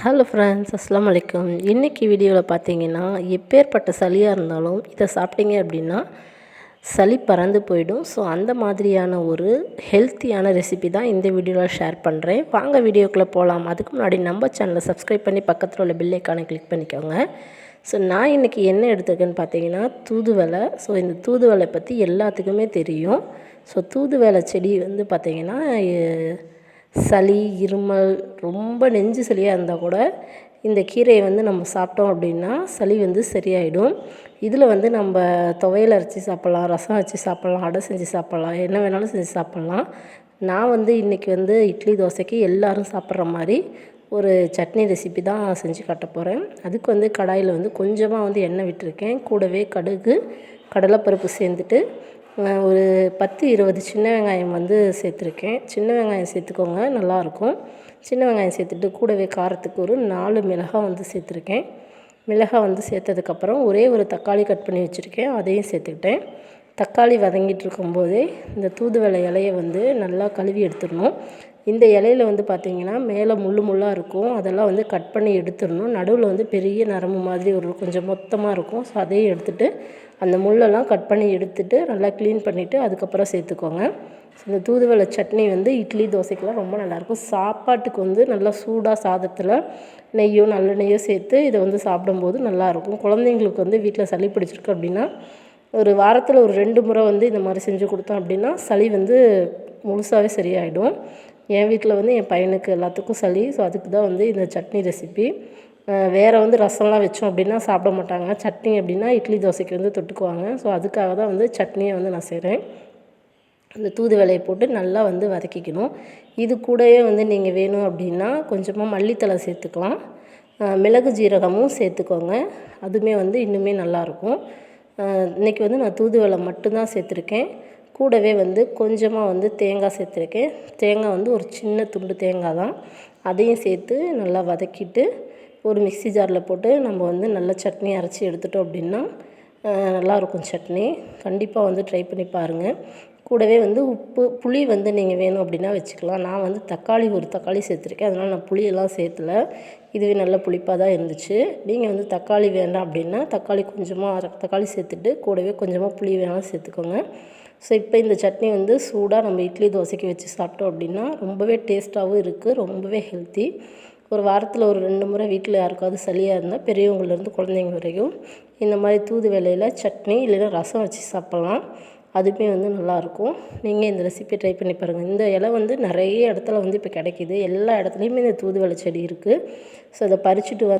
Hello friends அஸ்லாம் வலைக்கம் இன்றைக்கி வீடியோவில் பார்த்தீங்கன்னா எப்பேற்பட்ட சளியாக இருந்தாலும் இதை சாப்பிட்டீங்க அப்படின்னா சளி பறந்து போயிடும். ஸோ அந்த மாதிரியான ஒரு ஹெல்த்தியான ரெசிபி தான் இந்த வீடியோவில் ஷேர் பண்ணுறேன் வாங்க வீடியோக்குள்ளே போகலாம் அதுக்கு முன்னாடி நம்ம சேனலை சப்ஸ்கிரைப் பண்ணி பக்கத்தில் உள்ள பில்லைக்கான கிளிக் பண்ணிக்கோங்க. ஸோ நான் இன்றைக்கி என்ன எடுத்துருக்கேன்னு பார்த்தீங்கன்னா தூதுவலை ஸோ இந்த தூதுவலை பற்றி எல்லாத்துக்குமே தெரியும். ஸோ தூதுவலை செடி வந்து பார்த்திங்கன்னா சளி இருமல் ரொம்ப நெஞ்சு சளியாக இருந்தால் கூட இந்த கீரையை வந்து நம்ம சாப்பிட்டோம் அப்படின்னா சளி வந்து சரியாயிடும். இதில் வந்து நம்ம துவையல் அரைச்சி சாப்பிட்லாம் ரசம் வச்சு சாப்பிட்லாம் அடை செஞ்சு சாப்பிட்லாம் என்ன வேணாலும் செஞ்சு சாப்பிட்லாம். நான் வந்து இன்றைக்கி வந்து இட்லி தோசைக்கு எல்லோரும் சாப்பிட்ற மாதிரி ஒரு சட்னி ரெசிபி தான் செஞ்சு காட்ட போகிறேன் அதுக்கு வந்து கடாயில் வந்து கொஞ்சமாக வந்து எண்ணெய் விட்டுருக்கேன். கூடவே கடுகு கடலைப்பருப்பு சேர்ந்துட்டு ஒரு பத்து இருபது சின்ன வெங்காயம் வந்து சேர்த்துருக்கேன். சின்ன வெங்காயம் சேர்த்துக்கோங்க நல்லாயிருக்கும். சின்ன வெங்காயம் சேர்த்துட்டு கூடவே காரத்துக்கு ஒரு நாலு மிளகாய் வந்து சேர்த்துருக்கேன். மிளகாய் வந்து சேர்த்ததுக்கப்புறம் ஒரே ஒரு தக்காளி கட் பண்ணி வச்சுருக்கேன் அதையும் சேர்த்துக்கிட்டேன். தக்காளி வதங்கிட்டு இருக்கும்போதே இந்த தூதுவளை இலையை வந்து நல்லா கழுவி எடுத்துடணும். இந்த இலையில வந்து பார்த்திங்கன்னா மேலே முள் முள்ளாக இருக்கும். அதெல்லாம் வந்து கட் பண்ணி எடுத்துடணும். நடுவில் வந்து பெரிய நரம்பு மாதிரி ஒரு கொஞ்சம் மொத்தமாக இருக்கும். ஸோ அதையும் எடுத்துகிட்டு அந்த முள்ளெல்லாம் கட் பண்ணி எடுத்துகிட்டு நல்லா க்ளீன் பண்ணிவிட்டு அதுக்கப்புறம் சேர்த்துக்கோங்க. இந்த தூதுவளை சட்னி வந்து இட்லி தோசைக்கெலாம் ரொம்ப நல்லாயிருக்கும். சாப்பாட்டுக்கு வந்து நல்லா சூடாக சாதத்தில் நெய்யோ நல்லெண்ணெய்யோ சேர்த்து இதை வந்து சாப்பிடும்போது நல்லாயிருக்கும். குழந்தைங்களுக்கு வந்து வீட்டில் சளி பிடிச்சிருக்கு அப்படின்னா ஒரு வாரத்தில் ஒரு ரெண்டு முறை வந்து இந்த மாதிரி செஞ்சு கொடுத்தோம் அப்படின்னா சளி வந்து முழுசாகவே சரியாயிடும். என் வீட்டில் வந்து என் பையனுக்கு எல்லாத்துக்கும் சளி. ஸோ அதுக்கு தான் வந்து இந்த சட்னி ரெசிபி வேறு வந்து ரசம்லாம் வச்சோம் அப்படின்னா சாப்பிட மாட்டாங்க. சட்னி அப்படின்னா இட்லி தோசைக்கு வந்து தொட்டுக்குவாங்க. ஸோ அதுக்காக தான் வந்து சட்னியை வந்து நான் செய்கிறேன் அந்த தூதுவலையை போட்டு நல்லா வந்து வதக்கிக்கணும். இது கூடவே வந்து நீங்கள் வேணும் அப்படின்னா கொஞ்சமாக மல்லித்தலை சேர்த்துக்கலாம். மிளகு ஜீரகமும் சேர்த்துக்கோங்க. அதுவுமே வந்து இன்னுமே நல்லாயிருக்கும் இன்றைக்கி வந்து நான் தூதுவளை மட்டும்தான் சேர்த்துருக்கேன். கூடவே வந்து கொஞ்சமாக வந்து தேங்காய் சேர்த்துருக்கேன். தேங்காய் வந்து ஒரு சின்ன துண்டு தேங்காய் தான். அதையும் சேர்த்து நல்லா வதக்கிட்டு ஒரு மிக்ஸி ஜாரில் போட்டு நம்ம வந்து நல்லா சட்னி அரைச்சி எடுத்துட்டோம் அப்படின்னா நல்லாயிருக்கும் சட்னி. கண்டிப்பாக வந்து ட்ரை பண்ணி பாருங்கள் கூடவே வந்து உப்பு புளி வந்து நீங்கள் வேணும் அப்படின்னா வச்சுக்கலாம். நான் வந்து தக்காளி ஒரு தக்காளி சேர்த்துருக்கேன். அதனால் நான் புளியெல்லாம் சேர்த்துல. இதுவே நல்ல புளிப்பாக தான் இருந்துச்சு. நீங்கள் வந்து தக்காளி வேண்டாம் அப்படின்னா தக்காளி கொஞ்சமாக தக்காளி சேர்த்துட்டு கூடவே கொஞ்சமாக புளி வேணாலும் சேர்த்துக்கோங்க. ஸோ இப்போ இந்த சட்னி வந்து சூடாக நம்ம இட்லி தோசைக்கு வச்சு சாப்பிட்டோம் அப்படின்னா ரொம்பவே டேஸ்ட்டாகவும் இருக்குது ரொம்பவே ஹெல்த்தி ஒரு வாரத்தில் ஒரு ரெண்டு முறை வீட்டில் யாருக்காவது சளியாக இருந்தால் பெரியவங்கள்லேருந்து குழந்தைங்க வரைக்கும் இந்த மாதிரி தூது வேலையில் சட்னி இல்லைன்னா ரசம் வச்சு சாப்பிட்லாம். அதுவுமே வந்து நல்லாயிருக்கும் நீங்கள் இந்த ரெசிபி ட்ரை பண்ணி பாருங்கள் இந்த இலை வந்து நிறைய இடத்துல வந்து இப்போ கிடைக்கிது. எல்லா இடத்துலையுமே இந்த தூதுவளை செடி இருக்குது ஸோ அதை பறிச்சுட்டு வந்து